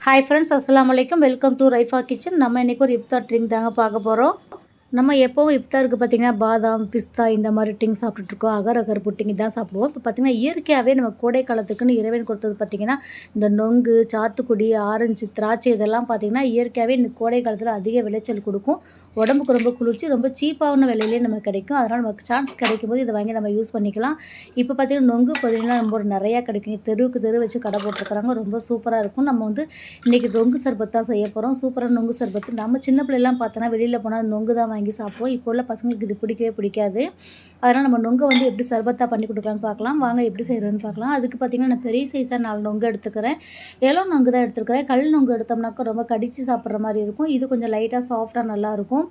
Hi friends அஸ்லாம் வலைக்கம் welcome to Raifa kitchen நம்ம இன்றைக்கி ஒரு இப்தா ட்ரிங்க் தாங்க பார்க்க போகிறோம் நம்ம எப்போவும் இஃப்தாருக்கு பார்த்திங்கன்னா பாதாம் பிஸ்தா இந்த மாதிரி டிங் சாப்பிட்டுட்ருக்கோம் அகர் அகர் புட்டிங் தான் சாப்பிடுவோம். இப்போ பார்த்திங்கன்னா இயற்கையாகவே நம்ம கோடை காலத்துக்குன்னு இறைவன் கொடுத்தது பார்த்திங்கன்னா இந்த நொங்கு சாத்துக்குடி ஆரஞ்சு திராட்சை இதெல்லாம் பார்த்திங்கன்னா இயற்கையாகவே இந்த கோடை காலத்தில் அதிக விளைச்சல் கொடுக்கும். உடம்புக்கு ரொம்ப குளிர்ச்சி ரொம்ப சீப்பான விலையிலே நமக்கு கிடைக்கும். அதனால் நமக்கு சான்ஸ் கிடைக்கும் போது இதை வாங்கி நம்ம யூஸ் பண்ணிக்கலாம். இப்போ பார்த்திங்கன்னா நொங்கு பார்த்திங்கன்னா ரொம்ப நிறையா கிடைக்கும். தெருவுக்கு தெரு வச்சு கடை போட்டுருக்குறாங்க. ரொம்ப சூப்பராக இருக்கும். நம்ம வந்து இன்றைக்கி நொங்கு சர்பத் தான் செய்ய போகிறோம் சூப்பராக நொங்கு சர்பத்து நம்ம சின்ன பிள்ளைலாம் பார்த்தோன்னா வெளியில் போனால் நொங்கு தான் வாங்கி சாப்பிடுவோம். இப்போ உள்ள பசங்களுக்கு இது பிடிக்கவே பிடிக்காது. அதனால் நம்ம நொங்கை வந்து எப்படி சர்பத்தாக பண்ணி கொடுக்கலான்னு பார்க்கலாம். வாங்க எப்படி செய்கிறதுன்னு பார்க்கலாம். அதுக்கு பார்த்திங்கன்னா நான் பெரிய சைஸாக நாலு நொங்கு எடுத்துக்கிறேன். எவ்வளோ நொங்கு தான் எடுத்துருக்கிறேன் கல் நொங்கு எடுத்தோம்னாக்கா ரொம்ப கடித்து சாப்பிட்ற மாதிரி இருக்கும். இது கொஞ்சம் லைட்டாக சாஃப்டாக நல்லாயிருக்கும்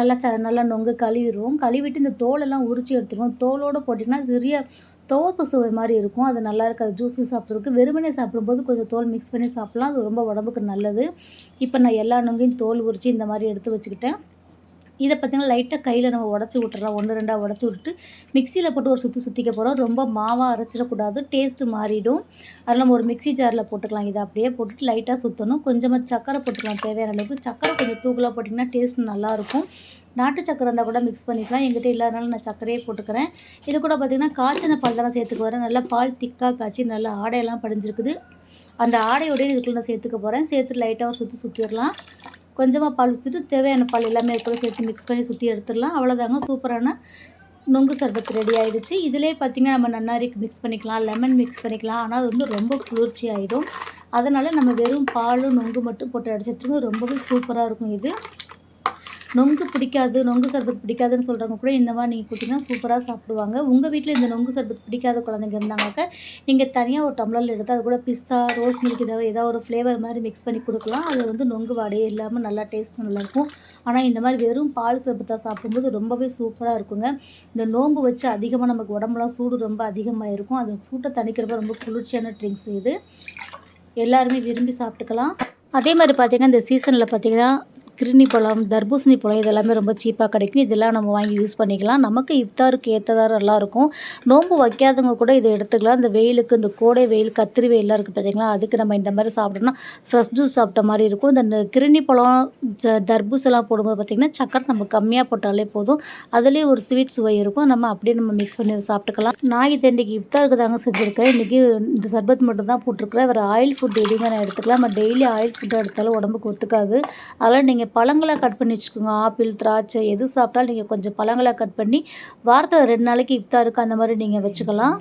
நல்லா ச நல்லா நொங்கு கழுவிடுவோம். கழுவிட்டு இந்த தோலெல்லாம் உரிச்சு எடுத்துருவோம். தோலோடு போட்டிங்கன்னா சிறிய துவப்பு சுவை மாதிரி இருக்கும். அது நல்லா இருக்காது. ஜூஸு சாப்பிட்றதுக்கு. வெறுமனே சாப்பிடும்போது கொஞ்சம் தோல் மிக்ஸ் பண்ணி சாப்பிட்லாம். அது ரொம்ப உடம்புக்கு நல்லது. இப்போ நான் எல்லா நொங்கையும் தோல் உரித்து இந்த மாதிரி எடுத்து வச்சுக்கிட்டேன். இதை பார்த்திங்கன்னா லைட்டாக கையில் நம்ம உடச்சி விட்டுறோம் ஒன்று ரெண்டாக உடச்சி விட்டுட்டு மிக்சியில் போட்டு ஒரு சுற்றி சுற்றிக்க போகிறோம் ரொம்ப மாவாக அரைச்சிடக்கூடாது. டேஸ்ட்டு மாறிடும். அதில் நம்ம ஒரு மிக்சி ஜாரில் போட்டுக்கலாம். இதை அப்படியே போட்டுட்டு லைட்டாக சுற்றணும் கொஞ்சமாக சக்கரை போட்டுக்கலாம். தேவையான அளவுக்கு. சக்கரை கொஞ்சம் தூக்கலாக போட்டிங்கன்னா டேஸ்ட் நல்லாயிருக்கும். நாட்டு சக்கரை இருந்தால் கூட மிக்ஸ் பண்ணிக்கலாம். எங்கிட்ட இல்லாதனால நான் சக்கரையே போட்டுக்கிறேன். இது கூட பார்த்திங்கன்னா காய்ச்சின பால் தான் சேர்த்துக்க வரேன் நல்லா பால் திக்காக காய்ச்சி நல்லா ஆடையெல்லாம் படிஞ்சிருக்குது. அந்த ஆடையோடய இதுக்குள்ளே நான் சேர்த்துக்க போகிறேன் சேர்த்துட்டு லைட்டாக ஒரு சுற்றி சுற்றிடலாம் கொஞ்சமாக பால் ஊற்றிட்டு தேவையான பால் எல்லாமே கூட சேர்த்து மிக்ஸ் பண்ணி சுற்றி எடுத்துடலாம். அவ்வளோதாங்க சூப்பரான நொங்கு சர்பத் ரெடி ஆகிடுச்சு இதிலே பார்த்திங்கன்னா நம்ம நன்னாரிக்கு மிக்ஸ் பண்ணிக்கலாம் லெமன் மிக்ஸ் பண்ணிக்கலாம். ஆனால் அது வந்து ரொம்ப குளிர்ச்சி ஆகிடும் அதனால் நம்ம வெறும் பாலும் நொங்கு மட்டும் போட்டு அடிச்சிட்டுருங்க ரொம்பவே சூப்பராக இருக்கும் இது. நொங்கு பிடிக்காது நொங்கு சர்பத் பிடிக்காதுன்னு சொல்கிறவங்க கூட இந்த மாதிரி நீங்கள் கொடுத்தீங்கன்னா சூப்பராக சாப்பிடுவாங்க. உங்கள் வீட்டில் இந்த நொங்கு சர்பத் பிடிக்காத குழந்தைங்க இருந்தாங்கக்கா நீங்கள் தனியாக ஒரு டம்ளரில் எடுத்து அது கூட பிஸ்தா ரோஸ் மில்க் ஏதாவது ஏதாவது ஒரு ஃப்ளேவர் மாதிரி மிக்ஸ் பண்ணி கொடுக்கலாம். அது வந்து நொங்கு வாடையே இல்லாமல் நல்லா டேஸ்ட்டும் நல்லாயிருக்கும். ஆனால் இந்த மாதிரி வெறும் பால் சர்பத்தாக சாப்பிடும்போது ரொம்பவே சூப்பராக இருக்குங்க. இந்த நோம்பு வச்சு அதிகமாக நமக்கு உடம்புலாம் சூடு ரொம்ப அதிகமாக இருக்கும் அது சூட்டை தணிக்கிறப்ப ரொம்ப குளிர்ச்சியான ட்ரிங்க்ஸ் இது. எல்லாருமே விரும்பி சாப்பிட்டுக்கலாம். அதே மாதிரி பார்த்திங்கன்னா இந்த சீசனில் பார்த்திங்கன்னா கிருணி பழம் தர்பூசணி பழம் இதெல்லாமே ரொம்ப சீப்பாக கிடைக்கும். இதெல்லாம் நம்ம வாங்கி யூஸ் பண்ணிக்கலாம். நமக்கு இஃப்தாருக்கு ஏற்றதாக நல்லாயிருக்கும் நோம்பு வைக்காதவங்க கூட இதை எடுத்துக்கலாம். இந்த வெயிலுக்கு இந்த கோடை வெயில் கத்திரி வெயிலாக இருக்குது பார்த்தீங்களா அதுக்கு நம்ம இந்த மாதிரி சாப்பிட்டோம்னா ஃப்ரெஷ் ஜூஸ் சாப்பிட்ட மாதிரி இருக்கும். இந்த கிருணி பழம் ஜ தர்பூசெல்லாம் போடும்போது பார்த்திங்கன்னா சக்கரை நம்ம கம்மியாக போட்டாலே போதும். அதுலேயே ஒரு ஸ்வீட் சுவை இருக்கும். நம்ம அப்படியே நம்ம மிக்ஸ் பண்ணி அதை சாப்பிட்டுக்கலாம். நான் இது இன்றைக்கி இஃப்தாருக்கு தாங்க செஞ்சுருக்கேன். இன்றைக்கி இந்த சர்பத் மட்டும் தான் போட்டிருக்கிறேன். வேறு ஆயில் ஃபுட் எதுவுமே நான் எடுத்துக்கலாம் நம்ம டெய்லி ஆயில் ஃபுட் எடுத்தாலும் உடம்புக்கு ஒத்துக்காது. அதெல்லாம் நீங்கள் பழங்களை கட் பண்ணி வச்சுக்கோங்க. ஆப்பிள் திராட்சை எது சாப்பிட்டாலும் நீங்கள் கொஞ்சம் பழங்களை கட் பண்ணி வாரத்தில் ரெண்டு நாளைக்கு இஃப்தாருக்கு அந்த மாதிரி நீங்கள் வச்சுக்கலாம்.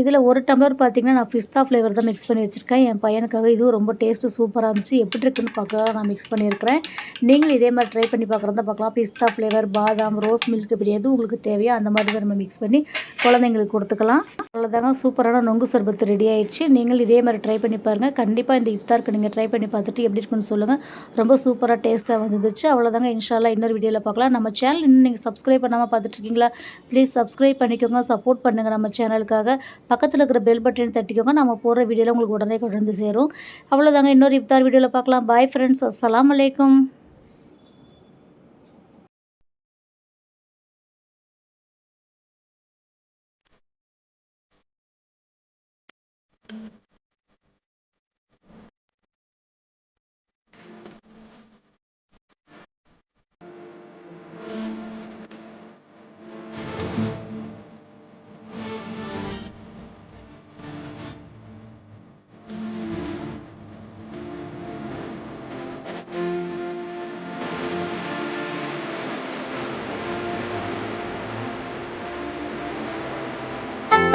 இதில் ஒரு டம்ளர் பார்த்திங்கன்னா நான் பிஸ்தா ஃப்ளேவர் தான் மிக்ஸ் பண்ணி வச்சுருக்கேன். என் பையனுக்காக இதுவும் ரொம்ப டேஸ்ட்டு சூப்பராக இருந்துச்சு. எப்படி இருக்குன்னு பார்க்கலாம் நான் மிக்ஸ் பண்ணியிருக்கிறேன். நீங்களும் இதே மாதிரி ட்ரை பண்ணி பார்க்குறதா பார்க்கலாம். பிஸ்தா ஃப்ளேவர் பாதாம் ரோஸ் மில்க் இப்படி எது உங்களுக்கு தேவையோ அந்த மாதிரி தான் நம்ம மிக்ஸ் பண்ணி குழந்தைங்களுக்கு கொடுத்துக்கலாம். அவ்வளோதாங்க சூப்பரான நொங்கு சர்பத்து ரெடி ஆயிடுச்சு. நீங்களும் இதே மாதிரி ட்ரை பண்ணி பாருங்கள் கண்டிப்பாக இந்த இஃப்தாருக்கு நீங்கள் ட்ரை பண்ணி பார்த்துட்டு எப்படி இருக்குன்னு சொல்லுங்கள் ரொம்ப சூப்பராக டேஸ்ட்டாக வந்துருச்சு அவ்வளோதாங்க இன்ஷால்லா இன்னொரு வீடியோவில் பார்க்கலாம். நம்ம சேனல் இன்னும் நீங்கள் சப்ஸ்கிரைப் பண்ணாமல் பார்த்துட்ருக்கீங்களா ப்ளீஸ் சப்ஸ்கிரைப் பண்ணிக்கோங்க. சப்போர்ட் பண்ணுங்கள் நம்ம சேனலுக்காக பக்கத்தில் இருக்கிற பெல் பட்டன் தட்டிக்கோங்க. நம்ம போகிற வீடியோவில் உங்களுக்கு உடனே கொண்டு வந்து சேரும். அவ்வளோதாங்க இன்னொரு இப்தார் வீடியோவில் பார்க்கலாம். பாய் ஃப்ரெண்ட்ஸ் அஸ்லாம் வலைக்கம்